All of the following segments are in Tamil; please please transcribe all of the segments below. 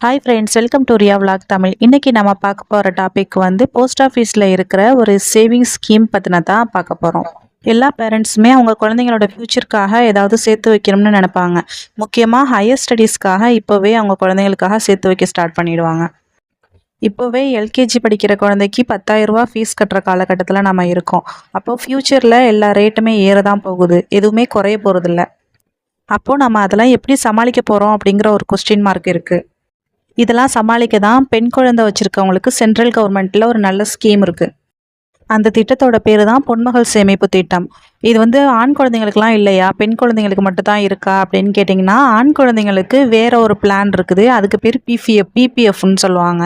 Hi friends welcome to Riya vlog Tamil இன்றைக்கி நம்ம பார்க்க போகிற டாபிக் வந்து போஸ்ட் ஆஃபீஸில் இருக்கிற ஒரு சேவிங் ஸ்கீம் பற்றின தான் பார்க்க போகிறோம் எல்லா பேரண்ட்ஸுமே அவங்க குழந்தைங்களோட ஃப்யூச்சருக்காக ஏதாவது சேர்த்து வைக்கணும்னு நினைப்பாங்க. முக்கியமாக ஹையர் ஸ்டடீஸ்க்காக இப்போவே அவங்க குழந்தைங்களுக்காக சேர்த்து வைக்க ஸ்டார்ட் பண்ணிடுவாங்க. இப்போவே எல்கேஜி படிக்கிற குழந்தைக்கு பத்தாயிரரூபா ஃபீஸ் கட்டுற காலகட்டத்தில் நம்ம இருக்கோம். அப்போது ஃப்யூச்சரில் எல்லா ரேட்டுமே ஏற தான் போகுது. எதுவுமே குறைய போகிறதில்ல அப்போது நம்ம அதெல்லாம் எப்படி சமாளிக்க போகிறோம் அப்படிங்கிற ஒரு கொஸ்டின் மார்க் இருக்குது இதெல்லாம் சமாளிக்க தான் பெண் குழந்தை வச்சுருக்கவங்களுக்கு சென்ட்ரல் கவர்மெண்ட்டில் ஒரு நல்ல ஸ்கீம் இருக்குது அந்த திட்டத்தோட பேர் தான் பொன்மகள் சேமிப்பு திட்டம். இது வந்து ஆண் குழந்தைங்களுக்குலாம் இல்லையா? பெண் குழந்தைங்களுக்கு மட்டும்தான் இருக்கா? அப்படின்னு கேட்டிங்கன்னா ஆண் குழந்தைங்களுக்கு வேற ஒரு பிளான் இருக்குது. அதுக்கு பேர் பிபிஎஃப் பிபிஎஃப்னு சொல்லுவாங்க.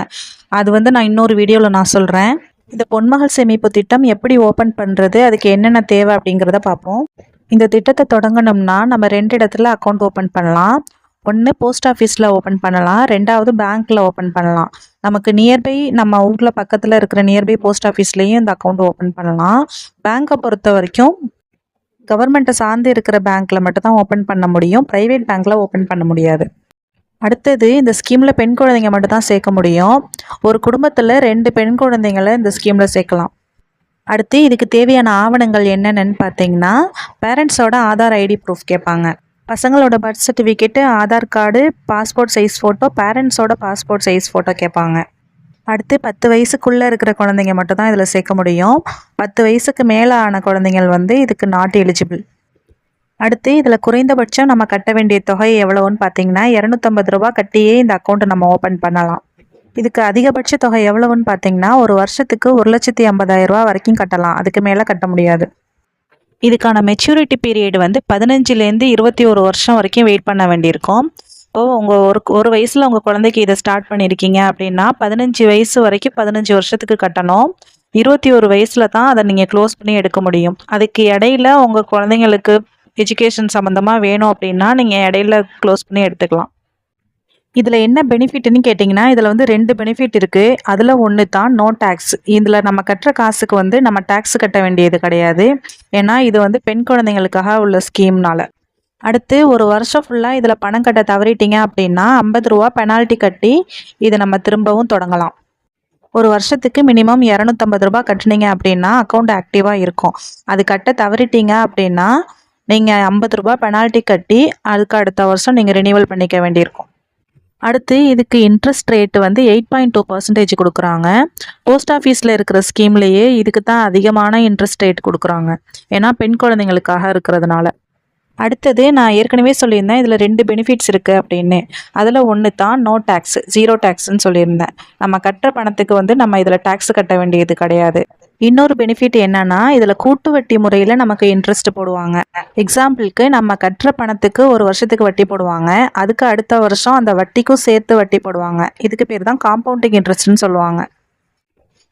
அது வந்து நான் இன்னொரு வீடியோவில் நான் சொல்கிறேன் இந்த பொன்மகள் சேமிப்பு திட்டம் எப்படி ஓப்பன் பண்ணுறது அதுக்கு என்னென்ன தேவை அப்படிங்கிறத பார்ப்போம். இந்த திட்டத்தை தொடங்கணும்னா நம்ம ரெண்டு இடத்துல அக்கௌண்ட் ஓப்பன் பண்ணலாம். ஒன்று போஸ்ட் ஆஃபீஸில் ஓப்பன் பண்ணலாம். ரெண்டாவது பேங்க்கில் ஓப்பன் பண்ணலாம். நமக்கு நியர்பை நம்ம ஊரில் பக்கத்தில் இருக்கிற நியர்பை போஸ்ட் ஆஃபீஸ்லேயும் இந்த அக்கௌண்ட் ஓப்பன் பண்ணலாம். பேங்க்கை பொறுத்த வரைக்கும் கவர்மெண்ட்டை சார்ந்து இருக்கிற பேங்க்கில் மட்டும்தான் ஓப்பன் பண்ண முடியும். ப்ரைவேட் பேங்க்கில் ஓப்பன் பண்ண முடியாது. அடுத்தது இந்த ஸ்கீமில் பெண் குழந்தைங்க மட்டும்தான் சேர்க்க முடியும். ஒரு குடும்பத்தில் ரெண்டு பெண் குழந்தைங்களை இந்த ஸ்கீமில் சேர்க்கலாம். அடுத்து இதுக்கு தேவையான ஆவணங்கள் என்னென்னு பார்த்தீங்கன்னா பேரண்ட்ஸோட ஆதார் ஐடி ப்ரூஃப் கேட்பாங்க. பசங்களோட birth certificate Aadhaar card passport size photo பேரண்ட்ஸோட பாஸ்போர்ட் சைஸ் ஃபோட்டோ கேட்பாங்க. அடுத்து பத்து வயசுக்குள்ளே இருக்கிற குழந்தைங்க மட்டும்தான் இதில் சேர்க்க முடியும். பத்து வயசுக்கு மேலே ஆன குழந்தைங்கள் வந்து இதுக்கு நாட் எலிஜிபிள் அடுத்து இதில் குறைந்தபட்சம் நம்ம கட்ட வேண்டிய தொகை எவ்வளோன்னு பார்த்தீங்கன்னா இரநூத்தம்பது ரூபா கட்டியே இந்த அக்கௌண்ட்டை நம்ம ஓப்பன் பண்ணலாம். இதுக்கு அதிகபட்ச தொகை எவ்வளவுன்னு பார்த்தீங்கன்னா ஒரு வருஷத்துக்கு ஒரு லட்சத்தி ஐம்பதாயிரரூபா வரைக்கும் கட்டலாம். அதுக்கு மேலே கட்ட முடியாது. இதுக்கான மெச்சூரிட்டி பீரியட் வந்து பதினஞ்சுலேருந்து இருபத்தி ஒரு வருஷம் வரைக்கும் வெயிட் பண்ண வேண்டியிருக்கும். இப்போது உங்கள் ஒரு ஒரு வயசில் உங்கள் குழந்தைக்கு இதை ஸ்டார்ட் பண்ணியிருக்கீங்க அப்படின்னா பதினஞ்சு வயசு வரைக்கும் பதினஞ்சு வருஷத்துக்கு கட்டணும். இருபத்தி ஒரு வயசில் தான் அதை நீங்கள் க்ளோஸ் பண்ணி எடுக்க முடியும். அதுக்கு இடையில உங்கள் குழந்தைங்களுக்கு எஜுகேஷன் சம்மந்தமாக வேணும் அப்படின்னா நீங்கள் இடையில க்ளோஸ் பண்ணி எடுத்துக்கலாம். இதில் என்ன பெனிஃபிட்னு கேட்டிங்கன்னா இதில் வந்து ரெண்டு பெனிஃபிட் இருக்குது அதில் ஒன்று தான் நோ டேக்ஸ் இதில் நம்ம கட்டுற காசுக்கு வந்து நம்ம டேக்ஸ் கட்ட வேண்டியது கிடையாது. ஏன்னா இது வந்து பெண் குழந்தைங்களுக்காக உள்ள ஸ்கீம்னால அடுத்து ஒரு வருஷம் ஃபுல்லாக இதில் பணம் கட்ட தவறிட்டீங்க அப்படின்னா ஐம்பது ரூபா பெனால்ட்டி கட்டி இதை நம்ம திரும்பவும் தொடங்கலாம். ஒரு வருஷத்துக்கு மினிமம் இரநூத்தம்பது ரூபா கட்டுனீங்க அப்படின்னா அக்கௌண்ட் ஆக்டிவாக இருக்கும். அது கட்ட தவறிட்டீங்க அப்படின்னா நீங்கள் ஐம்பது ரூபா பெனால்ட்டி கட்டி அதுக்கு அடுத்த வருஷம் நீங்கள் ரினியூவல் பண்ணிக்க வேண்டியிருக்கும். அடுத்து இதுக்கு இன்ட்ரெஸ்ட் ரேட்டு வந்து எயிட் பாயிண்ட் டூ பர்சன்டேஜ் கொடுக்குறாங்க. போஸ்ட் ஆஃபீஸில் இருக்கிற ஸ்கீம்லேயே இதுக்கு தான் அதிகமான இன்ட்ரெஸ்ட் ரேட் கொடுக்குறாங்க. ஏன்னா பெண் குழந்தைங்களுக்காக இருக்கிறதுனால. அடுத்தது நான் ஏற்கனவே சொல்லியிருந்தேன் இதில் ரெண்டு பெனிஃபிட்ஸ் இருக்குது அப்படின்னு. அதில் ஒன்று தான் நோ டேக்ஸ் ஜீரோ டேக்ஸ்ன்னு சொல்லியிருந்தேன். நம்ம கட்டுற பணத்துக்கு வந்து நம்ம இதில் டேக்ஸ் கட்ட வேண்டியது கிடையாது. இன்னொரு பெனிஃபிட் என்னன்னா இதில் கூட்டு வட்டி முறையில் நமக்கு இன்ட்ரெஸ்ட் போடுவாங்க. எக்ஸாம்பிளுக்கு நம்ம கட்டுற பணத்துக்கு ஒரு வருஷத்துக்கு வட்டி போடுவாங்க. அதுக்கு அடுத்த வருஷம் அந்த வட்டிக்கும் சேர்த்து வட்டி போடுவாங்க. இதுக்கு பேர் தான் காம்பவுண்டிங் இன்ட்ரெஸ்ட்னு சொல்லுவாங்க.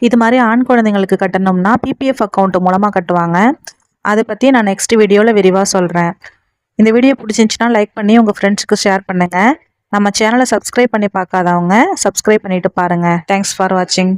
இது மாதிரி ஆண் குழந்தைங்களுக்கு கட்டணும்னா பிபிஎஃப் அக்கௌண்ட் மூலமாக கட்டுவாங்க. அதை பற்றி நான் நெக்ஸ்ட் வீடியோவில் விரிவாக சொல்கிறேன் இந்த வீடியோ பிடிச்சிருந்துச்சுன்னா லைக் பண்ணி உங்கள் ஃப்ரெண்ட்ஸுக்கு ஷேர் பண்ணுங்கள் நம்ம சேனலை சப்ஸ்கிரைப் பண்ணி பார்க்காதவங்க சப்ஸ்கிரைப் பண்ணிவிட்டு பாருங்கள் தேங்க்ஸ் ஃபார் வாட்சிங்